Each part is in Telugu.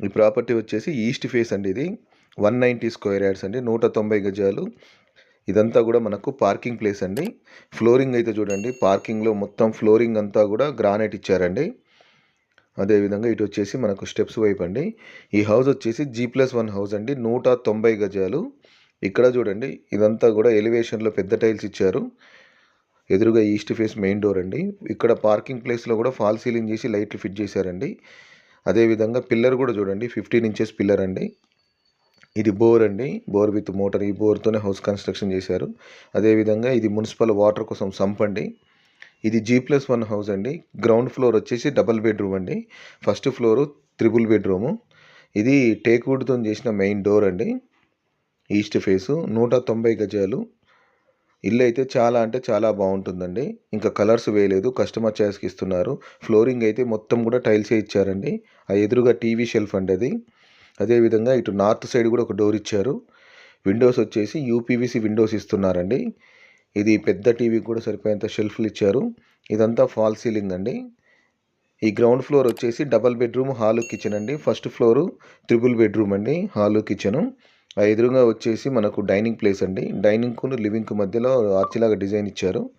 ఈ ప్రాపర్టీ వచ్చేసి ఈస్ట్ ఫేస్ అండి ఇది. వన్ నైంటీ స్క్వేర్ యార్డ్స్ అండి నూట తొంభై గజాలు. ఇదంతా కూడా మనకు పార్కింగ్ ప్లేస్ అండి. ఫ్లోరింగ్ అయితే చూడండి పార్కింగ్లో మొత్తం ఫ్లోరింగ్ అంతా కూడా గ్రానైట్ ఇచ్చారండి. అదేవిధంగా ఇటు వచ్చేసి మనకు స్టెప్స్ వైపు అండి. ఈ హౌస్ వచ్చేసి జీ ప్లస్ వన్ హౌస్ అండి నూట తొంభై గజాలు. ఇక్కడ చూడండి ఇదంతా కూడా ఎలివేషన్లో పెద్ద టైల్స్ ఇచ్చారు. ఎదురుగా ఈస్ట్ ఫేస్ మెయిన్ డోర్ అండి. ఇక్కడ పార్కింగ్ ప్లేస్లో కూడా ఫాల్ సీలింగ్ చేసి లైట్లు ఫిట్ చేశారండి. అదేవిధంగా పిల్లర్ కూడా చూడండి ఫిఫ్టీన్ ఇంచెస్ పిల్లర్ అండి. ఇది బోర్ అండి బోర్ విత్ మోటార్. ఈ బోర్తోనే హౌస్ కన్స్ట్రక్షన్ చేశారు. అదేవిధంగా ఇది మున్సిపల్ వాటర్ కోసం సంప్ అండి. ఇది జీ ప్లస్ వన్ హౌస్ అండి. గ్రౌండ్ ఫ్లోర్ వచ్చేసి డబుల్ బెడ్రూమ్ అండి. ఫస్ట్ ఫ్లోరు త్రిబుల్ బెడ్రూము ఇది టేక్వుడ్తో చేసిన మెయిన్ డోర్ అండి. ఈస్ట్ ఫేసు నూట తొంభై గజాలు. ఇల్లు అయితే చాలా అంటే చాలా బాగుంటుందండి ఇంకా కలర్స్ వేయలేదు. కస్టమర్ చాయిస్కి ఇస్తున్నారు. ఫ్లోరింగ్ అయితే మొత్తం కూడా టైల్సే ఇచ్చారండి. ఆ ఎదురుగా టీవీ షెల్ఫ్ అండి అది అదేవిధంగా ఇటు నార్త్ సైడ్ కూడా ఒక డోర్ ఇచ్చారు. విండోస్ వచ్చేసి యూపీవీసీ విండోస్ ఇస్తున్నారండి. ఇది పెద్ద టీవీ కూడా సరిపోయేంత షెల్ఫ్లు ఇచ్చారు. ఇదంతా ఫాల్ సీలింగ్ అండి. ఈ గ్రౌండ్ ఫ్లోర్ వచ్చేసి డబల్ బెడ్రూమ్ హాలు కిచెన్ అండి. ఫస్ట్ ఫ్లోరు త్రిబుల్ బెడ్రూమ్ అండి. Hall kitchen. ఎదురుగా వచ్చేసి మనకు డైనింగ్ ప్లేస్ అండి. డైనింగ్కు లివింగ్కు మధ్యలో ఆర్చిలాగా డిజైన్ ఇచ్చారు.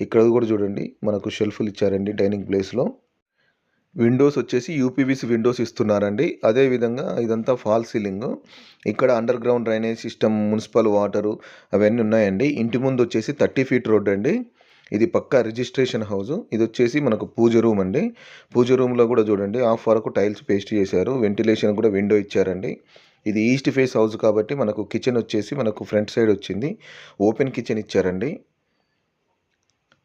ఇక్కడ కూడా చూడండి. మనకు షెల్ఫ్లు ఇచ్చారండి డైనింగ్ ప్లేస్లో విండోస్ వచ్చేసి యూపీవీసీ విండోస్ ఇస్తున్నారండి. అదేవిధంగా ఇదంతా ఫాల్ సీలింగ్. ఇక్కడ underground drainage system municipal water అవన్నీ ఉన్నాయండి. ఇంటి ముందు వచ్చేసి థర్టీ ఫీట్ రోడ్ అండి. ఇది పక్కా రిజిస్ట్రేషన్ హౌస్. ఇది వచ్చేసి మనకు పూజ రూమ్ అండి. పూజ రూమ్లో కూడా చూడండి. హాఫ్ వరకు టైల్స్ పేస్ట్ చేశారు. వెంటిలేషన్ కూడా విండో ఇచ్చారండి. ఇది ఈస్ట్ ఫేస్ హౌస్ కాబట్టి మనకు కిచెన్ వచ్చేసి మనకు ఫ్రంట్ సైడ్ వచ్చింది. ఓపెన్ కిచెన్ ఇచ్చారండి.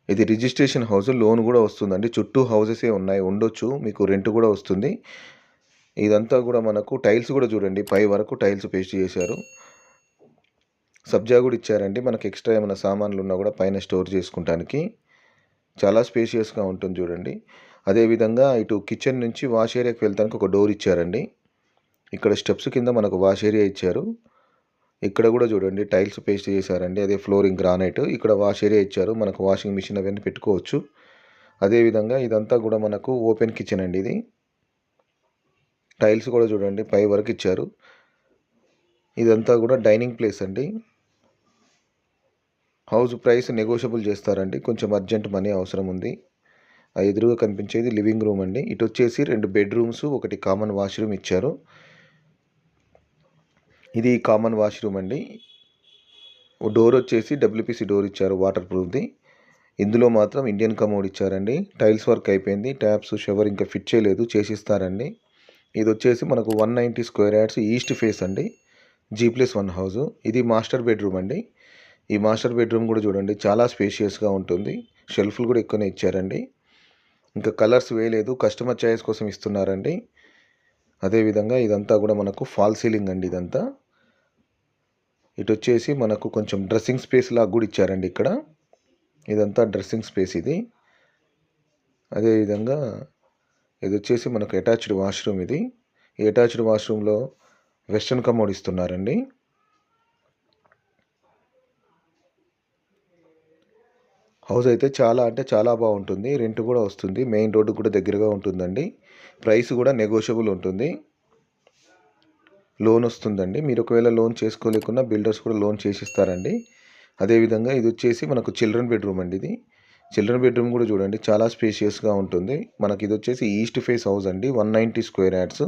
ఇది రిజిస్ట్రేషన్ హౌస్ లోన్ కూడా వస్తుందండి. చుట్టూ హౌసెసే ఉన్నాయి. ఉండొచ్చు మీకు రెంట్ కూడా వస్తుంది. ఇదంతా కూడా మనకు టైల్స్ కూడా చూడండి. పై వరకు టైల్స్ పేస్ట్ చేశారు. సబ్జా కూడా ఇచ్చారండి. మనకి ఎక్స్ట్రా ఏమైనా సామాన్లు ఉన్నా కూడా పైన స్టోర్ చేసుకుంటానికి. చాలా స్పేషియస్గా ఉంటుంది చూడండి. అదేవిధంగా ఇటు కిచెన్ నుంచి వాష్ ఏరియాకి వెళ్తానికి ఒక డోర్ ఇచ్చారండి. ఇక్కడ స్టెప్స్ కింద మనకు వాష్ ఏరియా ఇచ్చారు. ఇక్కడ కూడా చూడండి టైల్స్ పేస్ట్ చేశారండి. అదే ఫ్లోరింగ్ గ్రానైట్. ఇక్కడ వాష్ ఏరియా ఇచ్చారు. మనకు వాషింగ్ మిషన్ అవన్నీ పెట్టుకోవచ్చు. అదేవిధంగా ఇదంతా కూడా మనకు ఓపెన్ కిచెన్ అండి ఇది. టైల్స్ కూడా చూడండి పై వరకు ఇచ్చారు. ఇదంతా కూడా డైనింగ్ ప్లేస్ అండి. హౌస్ ప్రైస్ నెగోషియబుల్ చేస్తారండి. కొంచెం అర్జెంట్ మనీ అవసరం ఉంది. ఆ ఎదురుగా కనిపించేది లివింగ్ రూమ్ అండి. ఇటు వచ్చేసి రెండు బెడ్రూమ్స్ ఒకటి కామన్ వాష్రూమ్ ఇచ్చారు. ఇది కామన్ వాష్రూమ్ అండి. డోర్ వచ్చేసి డబ్ల్యూపీసీ డోర్ ఇచ్చారు వాటర్ ప్రూఫ్ది ఇందులో మాత్రం ఇండియన్ కమోడ్ ఇచ్చారండి. టైల్స్ వర్క్ అయిపోయింది. ట్యాప్స్ షవర్ ఇంకా ఫిట్ చేయలేదు చేసిస్తారండి. ఇది వచ్చేసి మనకు one ninety square yards east face అండి. జీ ప్లస్ వన్ హౌస్ ఇది మాస్టర్ బెడ్రూమ్ అండి. ఈ మాస్టర్ బెడ్రూమ్ కూడా చూడండి చాలా స్పేషియస్గా ఉంటుంది. షెల్ఫ్లు కూడా ఎక్కువనే ఇచ్చారండి. ఇంకా కలర్స్ వేయలేదు కస్టమర్ చాయిస్ కోసం ఇస్తున్నారండి. అదేవిధంగా ఇదంతా కూడా మనకు ఫాల్ సీలింగ్ అండి ఇదంతా. ఇటు వచ్చేసి మనకు కొంచెం డ్రెస్సింగ్ స్పేస్ లాగా కూడా ఇచ్చారండి ఇక్కడ. ఇదంతా డ్రెస్సింగ్ స్పేస్ ఇది. అదేవిధంగా ఇది వచ్చేసి మనకు అటాచ్డ్ వాష్రూమ్ ఇది. ఈ అటాచ్డ్ వాష్రూమ్లో వెస్ట్రన్ కమోడ్ ఇస్తున్నారండి. హౌస్ అయితే చాలా అంటే చాలా బాగుంటుంది. రెంట్ కూడా వస్తుంది. మెయిన్ రోడ్డు కూడా దగ్గరగా ఉంటుందండి. ప్రైస్ కూడా నెగోషియబుల్ ఉంటుంది. లోన్ వస్తుందండి. మీరు ఒకవేళ లోన్ చేసుకోలేకున్నా బిల్డర్స్ కూడా లోన్ చేసిస్తారండి. అదేవిధంగా ఇది వచ్చేసి మనకు చిల్డ్రన్ బెడ్రూమ్ అండి ఇది. చిల్డ్రన్ బెడ్రూమ్ కూడా చూడండి చాలా స్పేషియస్గా ఉంటుంది. మనకి ఇది వచ్చేసి ఈస్ట్ ఫేస్ హౌస్ అండి. వన్ నైంటీ స్క్వేర్ యాడ్స్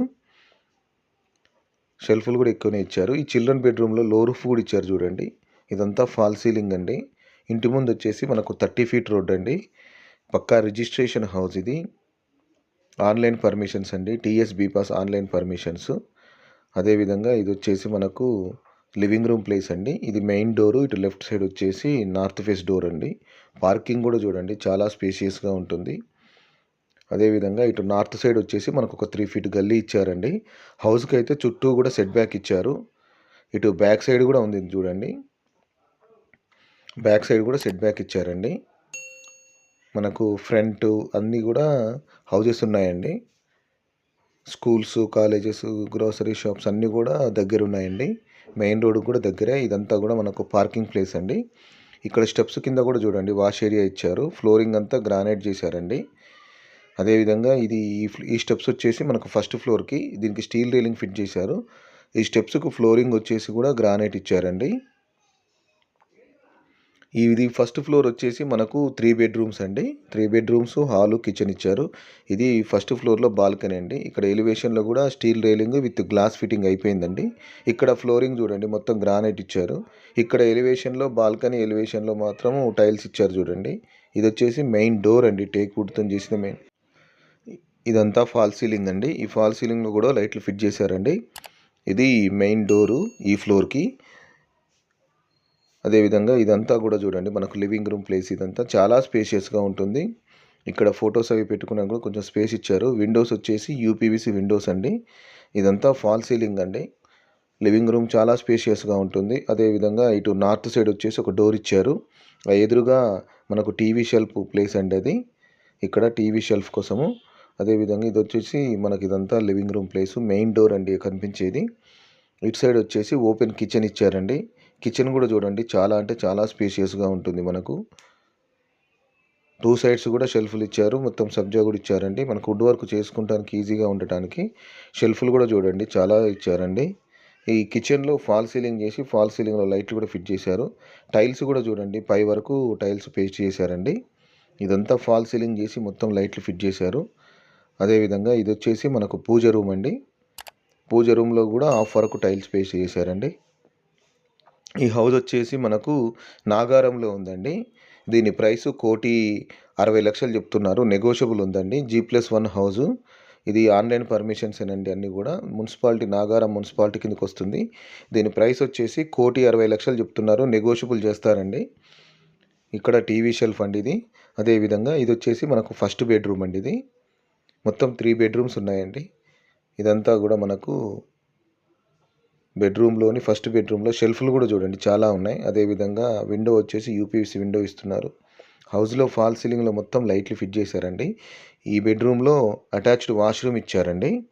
షెల్ఫ్లు కూడా ఎక్కువనే ఇచ్చారు. ఈ చిల్డ్రన్ బెడ్రూమ్లో లో రూఫ్ కూడా ఇచ్చారు చూడండి. ఇదంతా ఫాల్ సీలింగ్ అండి. ఇంటి ముందు వచ్చేసి మనకు థర్టీ ఫీట్ రోడ్ అండి. పక్కా రిజిస్ట్రేషన్ హౌస్ ఇది. ఆన్లైన్ పర్మిషన్స్ అండి. TS bPASS online permissions. అదేవిధంగా ఇది వచ్చేసి మనకు లివింగ్ రూమ్ ప్లేస్ అండి. ఇది మెయిన్ డోరు ఇటు లెఫ్ట్ సైడ్ వచ్చేసి నార్త్ ఫేస్ డోర్ అండి. పార్కింగ్ కూడా చూడండి చాలా స్పేషియస్గా ఉంటుంది. అదేవిధంగా ఇటు నార్త్ సైడ్ వచ్చేసి మనకు ఒక త్రీ ఫీట్ గల్లీ ఇచ్చారండి. హౌస్కి అయితే చుట్టూ కూడా సెట్ బ్యాక్ ఇచ్చారు. ఇటు బ్యాక్ సైడ్ కూడా ఉంది చూడండి. బ్యాక్ సైడ్ కూడా సెట్ బ్యాక్ ఇచ్చారండి. మనకు ఫ్రంట్ అన్నీ కూడా హౌజెస్ ఉన్నాయండి. స్కూల్స్ కాలేజెస్ గ్రోసరీ షాప్స్ అన్నీ కూడా దగ్గర ఉన్నాయండి. మెయిన్ రోడ్ కూడా దగ్గరే. ఇదంతా కూడా మనకు పార్కింగ్ ప్లేస్ అండి. ఇక్కడ స్టెప్స్ కింద కూడా చూడండి వాష్ ఏరియా ఇచ్చారు. ఫ్లోరింగ్ అంతా గ్రానైట్ చేశారండి. అదేవిధంగా ఇది ఈ స్టెప్స్ వచ్చేసి మనకు ఫస్ట్ ఫ్లోర్కి దీనికి స్టీల్ రీలింగ్ ఫిట్ చేశారు. ఈ స్టెప్స్కు ఫ్లోరింగ్ వచ్చేసి కూడా గ్రానైట్ ఇచ్చారండి. ఇది ఫస్ట్ ఫ్లోర్ వచ్చేసి మనకు త్రీ బెడ్రూమ్స్ అండి. త్రీ బెడ్రూమ్స్ హాలు కిచెన్ ఇచ్చారు. ఇది ఫస్ట్ ఫ్లోర్లో బాల్కనీ అండి. ఇక్కడ ఎలివేషన్లో కూడా steel railing with glass fitting అయిపోయిందండి. ఇక్కడ ఫ్లోరింగ్ చూడండి మొత్తం గ్రానైట్ ఇచ్చారు. ఇక్కడ ఎలివేషన్లో బాల్కనీ ఎలివేషన్లో మాత్రం టైల్స్ ఇచ్చారు చూడండి. ఇది వచ్చేసి మెయిన్ డోర్ అండి టేక్ వుడ్తో చేసిన మెయిన్. ఇదంతా ఫాల్ సీలింగ్ అండి. ఈ ఫాల్ సీలింగ్లో కూడా లైట్లు ఫిట్ చేశారండి. ఇది మెయిన్ డోరు ఈ ఫ్లోర్కి. అదేవిధంగా ఇదంతా కూడా చూడండి మనకు లివింగ్ రూమ్ ప్లేస్ ఇదంతా చాలా స్పేషియస్గా ఉంటుంది. ఇక్కడ ఫొటోస్ అవి పెట్టుకున్నా కూడా కొంచెం స్పేస్ ఇచ్చారు. విండోస్ వచ్చేసి యూపీవీసీ విండోస్ అండి. ఇదంతా ఫాల్ సీలింగ్ అండి. లివింగ్ రూమ్ చాలా స్పేషియస్గా ఉంటుంది. అదేవిధంగా ఇటు నార్త్ సైడ్ వచ్చేసి ఒక డోర్ ఇచ్చారు. ఆ ఎదురుగా మనకు టీవీ షెల్ఫ్ ప్లేస్ అండి అది. ఇక్కడ టీవీ షెల్ఫ్ కోసము. అదేవిధంగా ఇది వచ్చేసి మనకి ఇదంతా living room place main door అండి కనిపించేది. ఇటు సైడ్ వచ్చేసి ఓపెన్ కిచెన్ ఇచ్చారండి. కిచెన్ కూడా చూడండి. చాలా అంటే చాలా స్పేషియస్గా ఉంటుంది మనకు. టూ సైడ్స్ కూడా షెల్ఫ్లు ఇచ్చారు. మొత్తం సబ్జా కూడా ఇచ్చారండి. మనకు వుడ్ వర్క్ చేసుకుంటానికి ఈజీగా ఉండటానికి షెల్ఫ్లు కూడా చూడండి. చాలా ఇచ్చారండి. ఈ కిచెన్లో ఫాల్ సీలింగ్ చేసి ఫాల్ సీలింగ్లో లైట్లు కూడా ఫిట్ చేశారు. టైల్స్ కూడా చూడండి. పై వరకు టైల్స్ పేస్ట్ చేశారండి. ఇదంతా ఫాల్ సీలింగ్ చేసి మొత్తం లైట్లు ఫిట్ చేశారు. అదేవిధంగా ఇది వచ్చేసి మనకు పూజ రూమ్ అండి. పూజ రూమ్లో కూడా హాఫ్ వరకు టైల్స్ పేస్ట్ చేశారండి. ఈ హౌస్ వచ్చేసి మనకు నాగారంలో ఉందండి. దీని ప్రైస్ కోటి అరవై లక్షలు చెప్తున్నారు. నెగోషియబుల్ ఉందండి. G plus one house. ఇది ఆన్లైన్ పర్మిషన్స్ ఏనండి అన్నీ కూడా. మున్సిపాలిటీ నాగారం మున్సిపాలిటీ కిందకి వస్తుంది దీని ప్రైస్ వచ్చేసి కోటి అరవై లక్షలు చెప్తున్నారు. నెగోషియబుల్ చేస్తారండి. ఇక్కడ టీవీ షెల్ఫ్ అండి ఇది. అదేవిధంగా ఇది వచ్చేసి మనకు ఫస్ట్ బెడ్రూమ్ అండి ఇది. మొత్తం త్రీ బెడ్రూమ్స్ ఉన్నాయండి. ఇదంతా కూడా మనకు బెడ్రూమ్లోని ఫస్ట్ బెడ్రూమ్లో షెల్ఫ్లు కూడా చూడండి చాలా ఉన్నాయి. అదేవిధంగా విండో వచ్చేసి యూపీవీసీ విండో ఇస్తున్నారు. హౌస్లో ఫాల్ సీలింగ్లో మొత్తం లైట్లు ఫిట్ చేశారండి. ఈ బెడ్రూమ్లో అటాచ్డ్ వాష్రూమ్ ఇచ్చారండి.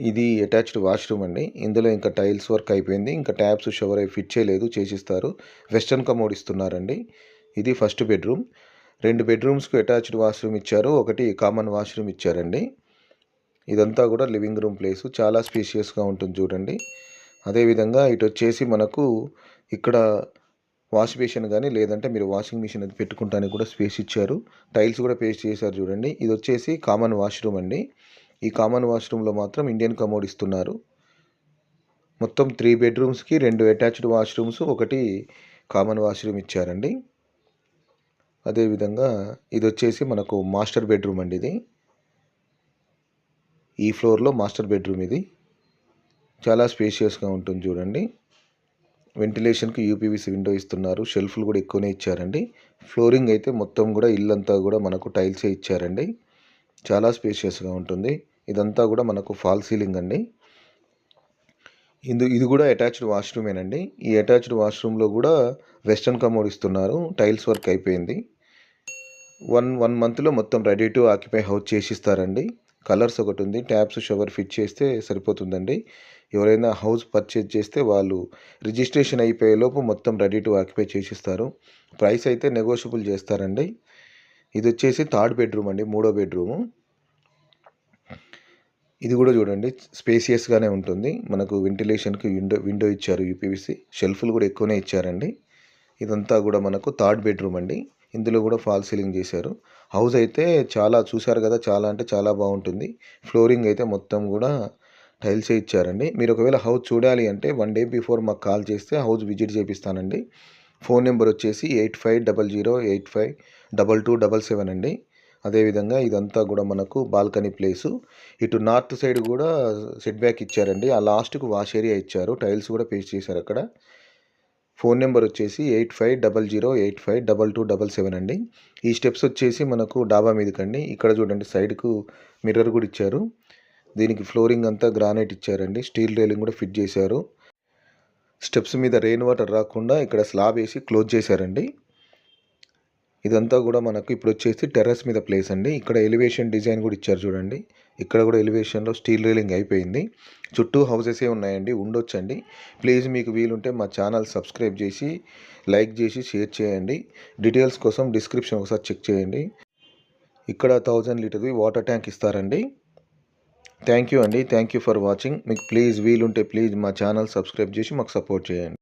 ఇది అటాచ్డ్ వాష్రూమ్ అండి. ఇందులో ఇంకా టైల్స్ వర్క్ అయిపోయింది. ఇంకా ట్యాప్స్ షవర్ అవి ఫిట్ చేయలేదు చేసిస్తారు. వెస్టర్న్ కమోడ్ ఇస్తున్నారండి. ఇది ఫస్ట్ బెడ్రూమ్. రెండు బెడ్రూమ్స్కు అటాచ్డ్ వాష్రూమ్ ఇచ్చారు. ఒకటి కామన్ వాష్రూమ్ ఇచ్చారండి. ఇదంతా కూడా లివింగ్ రూమ్ ప్లేస్. చాలా స్పీషియస్గా ఉంటుంది చూడండి. అదేవిధంగా ఇటు వచ్చేసి మనకు ఇక్కడ వాష్ బేసిన్ కానీ లేదంటే మీరు వాషింగ్ మిషన్ అది పెట్టుకుంటానికి కూడా స్పేస్ ఇచ్చారు. టైల్స్ కూడా పేస్ట్ చేశారు చూడండి. ఇది వచ్చేసి కామన్ వాష్రూమ్ అండి. ఈ కామన్ వాష్రూమ్లో మాత్రం ఇండియన్ కమోడ్ ఇస్తున్నారు. మొత్తం త్రీ బెడ్రూమ్స్కి రెండు అటాచ్డ్ వాష్రూమ్స్ ఒకటి కామన్ వాష్రూమ్ ఇచ్చారండి. అదేవిధంగా ఇది వచ్చేసి మనకు మాస్టర్ బెడ్రూమ్ అండి ఇది. ఈ ఫ్లోర్లో మాస్టర్ బెడ్రూమ్ ఇది. చాలా స్పేషియస్గా ఉంటుంది చూడండి. వెంటిలేషన్కి యూపీవీసీ విండో ఇస్తున్నారు. షెల్ఫ్లు కూడా ఎక్కువనే ఇచ్చారండి. ఫ్లోరింగ్ అయితే మొత్తం కూడా ఇల్లంతా కూడా మనకు టైల్సే ఇచ్చారండి. చాలా స్పేషియస్గా ఉంటుంది. ఇదంతా కూడా మనకు ఫాల్ సీలింగ్ అండి. ఇందు ఇది కూడా అటాచ్డ్ వాష్రూమేనండి. ఈ అటాచ్డ్ వాష్రూమ్లో కూడా వెస్ట్రన్ కమోడ్ ఇస్తున్నారు. టైల్స్ వర్క్ అయిపోయింది. వన్ వన్ మంత్లో మొత్తం రెడీ టు ఆక్యుపై హౌస్ చేసిస్తారండి. కలర్స్ ఒకటి ఉంది ట్యాప్స్ షవర్ ఫిట్ చేస్తే సరిపోతుందండి. ఎవరైనా హౌస్ పర్చేజ్ చేస్తే వాళ్ళు రిజిస్ట్రేషన్ అయిపోయే లోపు మొత్తం రెడీ టు ఆక్యుపై చేసిస్తారు. ప్రైస్ అయితే నెగోషియబుల్ చేస్తారండి. ఇది వచ్చేసి థర్డ్ బెడ్రూమ్ అండి మూడో బెడ్రూము. ఇది కూడా చూడండి స్పేసియస్గానే ఉంటుంది. మనకు వెంటిలేషన్కి విండో విండో ఇచ్చారు యూపీవీసీ. షెల్ఫ్లు కూడా ఎక్కువనే ఇచ్చారండి. ఇదంతా కూడా మనకు థర్డ్ బెడ్రూమ్ అండి. ఇందులో కూడా ఫాల్ సీలింగ్ చేశారు. హౌస్ అయితే చాలా చూశారు కదా చాలా అంటే చాలా బాగుంటుంది. ఫ్లోరింగ్ అయితే మొత్తం కూడా టైల్సే ఇచ్చారండి. మీరు ఒకవేళ హౌస్ చూడాలి అంటే వన్ డే బిఫోర్ మాకు కాల్ చేస్తే హౌస్ విజిట్ చేపిస్తానండి. ఫోన్ నెంబర్ వచ్చేసి eight five double zero eight five double two double seven అండి. అదేవిధంగా ఇదంతా కూడా మనకు బాల్కనీ ప్లేసు. ఇటు నార్త్ సైడ్ కూడా సెట్ బ్యాక్ ఇచ్చారండి. ఆ లాస్ట్కు వాష్ ఏరియా ఇచ్చారు. టైల్స్ కూడా పేస్ట్ చేశారు అక్కడ. ఫోన్ నెంబర్ వచ్చేసి eight five double zero eight five double two double seven అండి. ఈ స్టెప్స్ వచ్చేసి మనకు డాబా మీదకండి. ఇక్కడ చూడండి సైడ్కు మిర్రర్ కూడా ఇచ్చారు. దీనికి ఫ్లోరింగ్ అంతా గ్రానైట్ ఇచ్చారండి. స్టీల్ రైలింగ్ కూడా ఫిట్ చేశారు. స్టెప్స్ మీద రెయిన్ వాటర్ రాకుండా ఇక్కడ స్లాబ్ వేసి క్లోజ్ చేశారండి. ఇదంతా కూడా మనకు ఇప్పుడు వచ్చేసి టెర్రస్ మీద ప్లేస్ అండి. ఇక్కడ ఎలివేషన్ డిజైన్ కూడా ఇచ్చారు చూడండి. ఇక్కడ కూడా ఎలివేషన్లో స్టీల్ రైలింగ్ అయిపోయింది. చుట్టూ హౌసెసే ఉన్నాయండి ఉండొచ్చండి. ప్లీజ్ మీకు వీలుంటే మా ఛానల్ సబ్స్క్రైబ్ చేసి లైక్ చేసి షేర్ చేయండి. డీటెయిల్స్ కోసం డిస్క్రిప్షన్ ఒకసారి చెక్ చేయండి. ఇక్కడ థౌజండ్ లీటర్ది వాటర్ ట్యాంక్ ఇస్తారండి. థ్యాంక్ యూ అండి. Thank you for watching. మీకు ప్లీజ్ వీలుంటే ప్లీజ్ మా ఛానల్ సబ్స్క్రైబ్ చేసి మాకు సపోర్ట్ చేయండి.